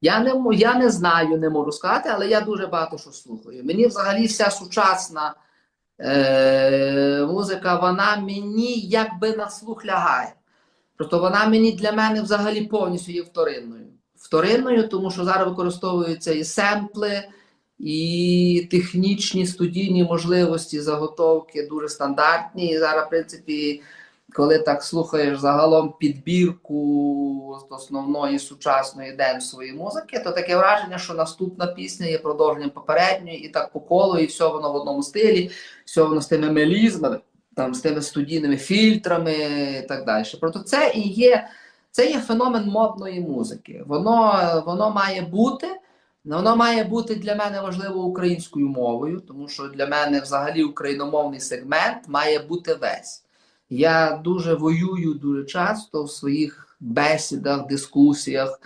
Я не, я не знаю, не можу сказати, але я дуже багато що слухаю. Мені взагалі вся сучасна е, музика, вона мені якби на слух лягає. Просто вона мені для мене взагалі повністю є вторинною. Вторинною, тому що зараз використовуються і семпли, і технічні студійні можливості заготовки дуже стандартні. І зараз, в принципі, коли так слухаєш загалом підбірку з основної сучасної денсової музики, то таке враження, що наступна пісня є продовженням попередньої, і так по колу, і все воно в одному стилі, все воно з тими мелізмами, там з тими студійними фільтрами і так далі. Проте це і є, це є феномен модної музики. Воно, воно має бути. Воно має бути для мене важливо українською мовою, тому що для мене взагалі україномовний сегмент має бути весь. Я дуже воюю дуже часто в своїх бесідах, дискусіях